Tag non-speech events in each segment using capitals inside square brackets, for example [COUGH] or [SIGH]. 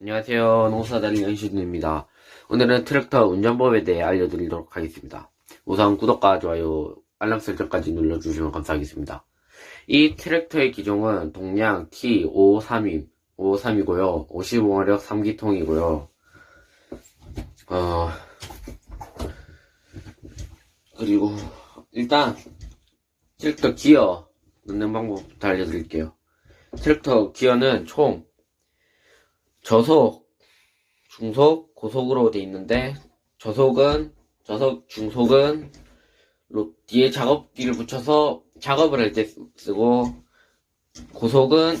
안녕하세요. 농사다리 연신입니다. 오늘은 트랙터 운전법에 대해 알려드리도록 하겠습니다. 우선 구독과 좋아요, 알람 설정까지 눌러주시면 감사하겠습니다. 이 트랙터의 기종은 동량 T532, 553이고요. 55마력 3기통이고요. 어, 그리고 일단 트랙터 기어 넣는 방법부터 알려드릴게요. 트랙터 기어는 총 저속, 중속, 고속으로 돼 있는데 저속은 저속, 중속은 로- 뒤에 작업기를 붙여서 작업을 할 때 쓰고 고속은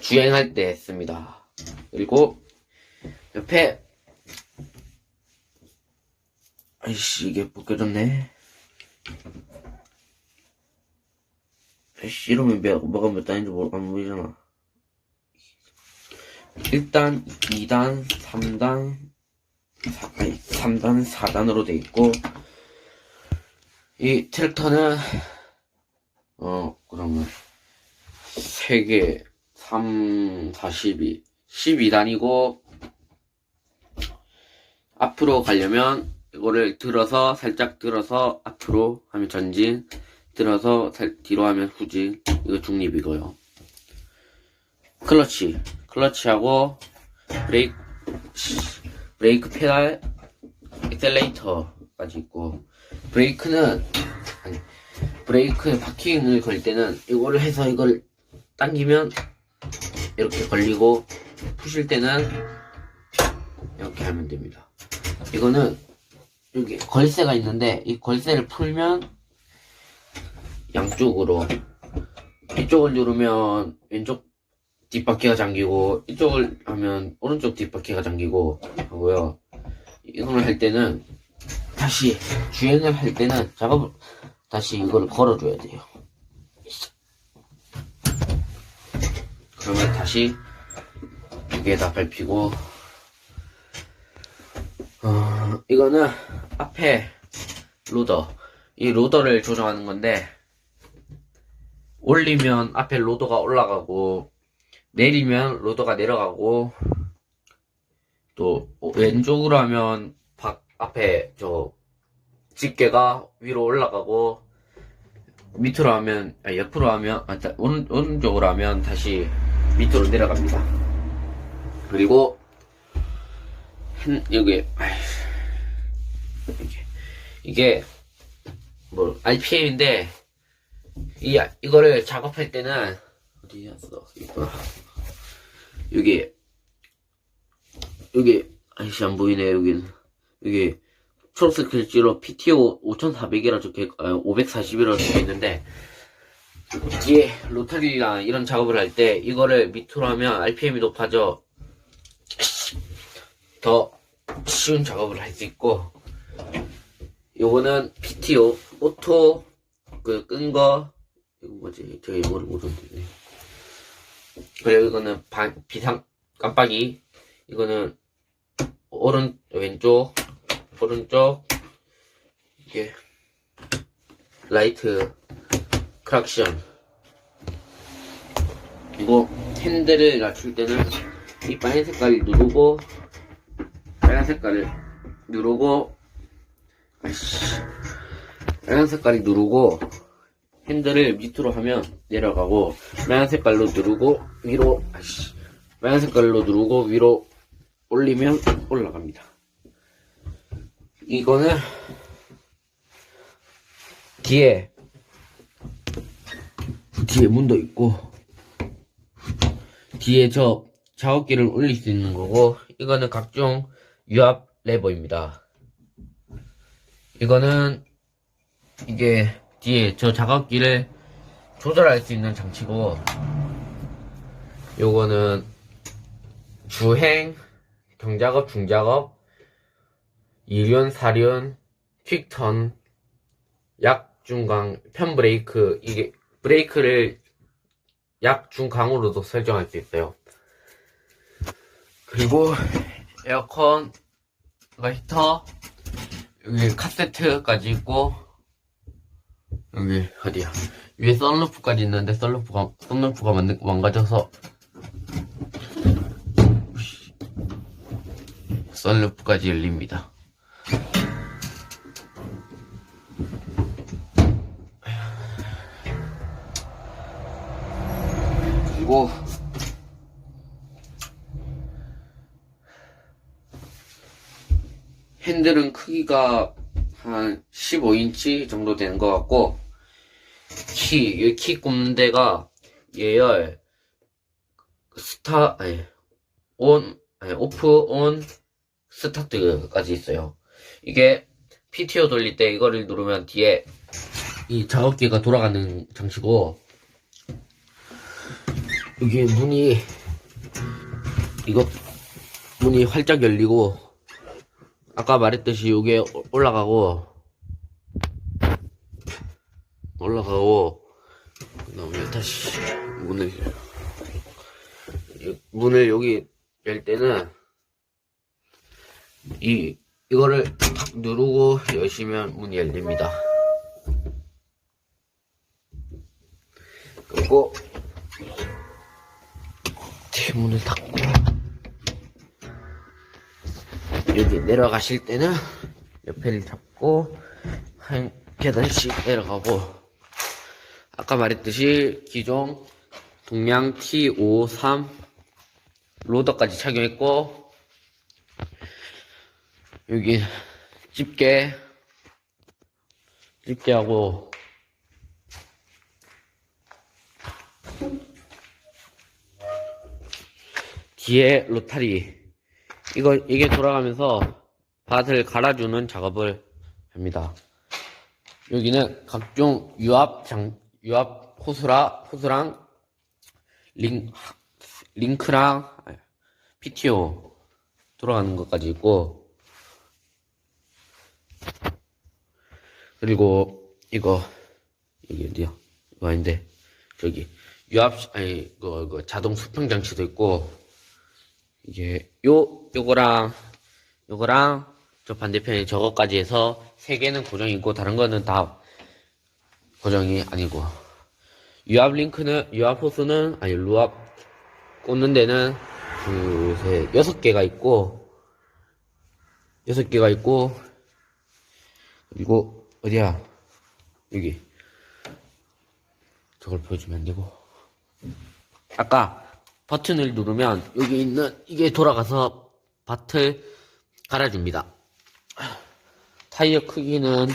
주행할 때 씁니다. 그리고 옆에 아이씨 이게 벗겨졌네. 아이씨 이러면 몇- 뭐가 몇 단인지 모르 안 보이잖아. 1단, 2단, 3단, 4, 아니, 3단, 4단으로 돼 있고, 이 트랙터는, 어, 그러면, 3개, 3, 42, 12단이고, 앞으로 가려면, 이거를 들어서, 살짝 들어서, 앞으로 하면 전진, 들어서, 살, 뒤로 하면 후진, 이거 중립이고요. 클러치, 클러치하고 브레이크, 브레이크 페달, 엑셀레이터까지 있고 브레이크는 아니 브레이크 파킹을 걸 때는 이거를 해서 이걸 당기면 이렇게 걸리고 푸실 때는 이렇게 하면 됩니다. 이거는 여기 걸쇠가 있는데 이 걸쇠를 풀면 양쪽으로 이쪽을 누르면 왼쪽 뒷바퀴가 잠기고 이쪽을 하면 오른쪽 뒷바퀴가 잠기고 하고요. 이걸 할 때는 다시 주행을 할 때는 작업을 다시 이걸 걸어줘야 돼요. 그러면 다시 두개다 밟히고 어, 이거는 앞에 로더 이 로더를 조정하는 건데 올리면 앞에 로더가 올라가고 내리면 로더가 내려가고 또 왼쪽으로 하면 밖 앞에 저 집게가 위로 올라가고 밑으로 하면 아 옆으로 하면 아, 자, 오른, 오른쪽으로 하면 다시 밑으로 내려갑니다. 그리고 한, 여기 이게. 이게 뭐 RPM인데 이 이거를 작업할 때는 어디 갔어 있구나 여기 여기 아이씨 안 보이네 여기는 여기 초록색 글씨로 PTO 5400이라 적혀 540이라고 적혀 있는데 뒤에 로터리나 이런 작업을 할 때 이거를 밑으로 하면 RPM이 높아져 더 쉬운 작업을 할 수 있고 요거는 PTO 오토 그 끈거 이거 뭐지? 저기 뭐를 못 옮기네 그리고 이거는 반, 비상 깜빡이. 이거는 오른 왼쪽 오른쪽. 이게 라이트 크락션. 이거 핸들을 낮출 때는 이 빨간 색깔을 누르고 빨간 색깔을 누르고 아이씨. 빨간 색깔이 누르고 핸들을 밑으로 하면 내려가고 빨간 색깔로 누르고 위로 아이씨 빨간 색깔로 누르고 위로 올리면 올라갑니다. 이거는 뒤에 뒤에 문도 있고 뒤에 저 작업기를 올릴 수 있는 거고 이거는 각종 유압 레버입니다. 이거는 이게 뒤에 저 작업기를 조절할 수 있는 장치고 요거는 주행, 경작업, 중작업, 이륜, 사륜, 퀵턴, 약중강, 편브레이크 이게 브레이크를 약중강으로도 설정할 수 있어요. 그리고 에어컨, 히터, 여기 카세트까지 있고 여기 어디야? 위에 썬루프까지 있는데 썬루프가 썬루프가 망- 망가져서. 썬루프까지 열립니다. 그리고 핸들은 크기가 한 15인치 정도 되는 것 같고 키, 꼽는 데가 예열 스타 아니 온 아니 오프 온 스타트까지 있어요. 이게 PTO 돌릴 때 이거를 누르면 뒤에 이 작업기가 돌아가는 장치고 여기 문이 이거 문이 활짝 열리고 아까 말했듯이 이게 올라가고 올라가고 그다음에 다시 문을 이- 문을 여기 열 때는 이 이거를 탁 누르고 여시면 문이 열립니다. 그리고 대문을 닫고 여기 내려가실 때는 옆에를 잡고 한 계단씩 내려가고 아까 말했듯이 기존 동양 T53 로더까지 착용했고 여기 집게 집게하고 뒤에 로타리 이거 이게 돌아가면서 밭을 갈아주는 작업을 합니다. 여기는 각종 유압 장 유압 호수라 호수랑 링 링크랑 PTO 돌아가는 것까지 있고 그리고 이거 여기 어디야? 이거 아닌데 저기 유압 아니 이거 자동 수평 장치도 있고 이게 요 요거랑 요거랑 저 반대편에 저거까지 해서 세 개는 고정이고 다른 거는 다 고정이 아니고. 유압 링크는 유압 호스는 아니 루압 꽂는 데는 그세 여섯 개가 있고 여섯 개가 있고 그리고 어디야? 여기. 저걸 보여주면 안 되고. 아까 버튼을 누르면 여기 있는 이게 돌아가서 밭을 갈아줍니다. 타이어 크기는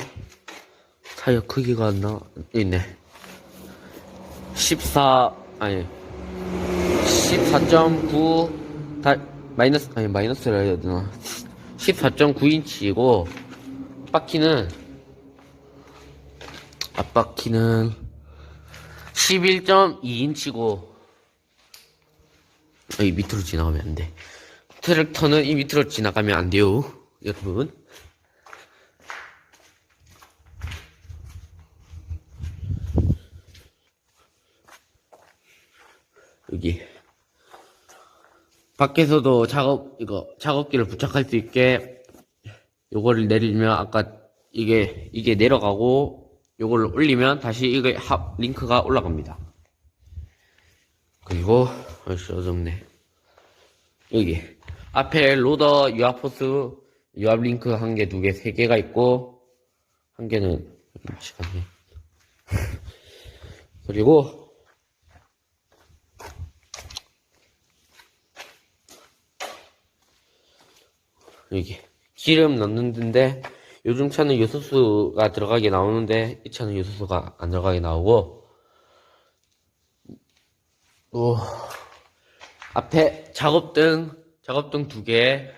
타이어 크기가 나 있네. 14 아니 14.9 다, 마이너스 아니 마이너스라 해야 되나 14.9인치이고 바퀴는 앞바퀴는 11.2인치고 이 밑으로 지나가면 안 돼. 트랙터는 이 밑으로 지나가면 안 돼요, 여러분. 여기. 밖에서도 작업 이거 작업기를 부착할 수 있게 요거를 내리면 아까 이게 이게 내려가고 요거를 올리면 다시 이게 합 링크가 올라갑니다. 그리고 아씨 어렵네. 여기. 앞에 로더 유압 호스 유압 링크 한 개, 두 개, 세 개가 있고 한 개는 시간이. [LAUGHS] 그리고 여기 기름 넣는 데인데 요즘 차는 요소수가 들어가게 나오는데 이 차는 요소수가 안 들어가게 나오고. 오, 앞에 작업등 작업등 두 개,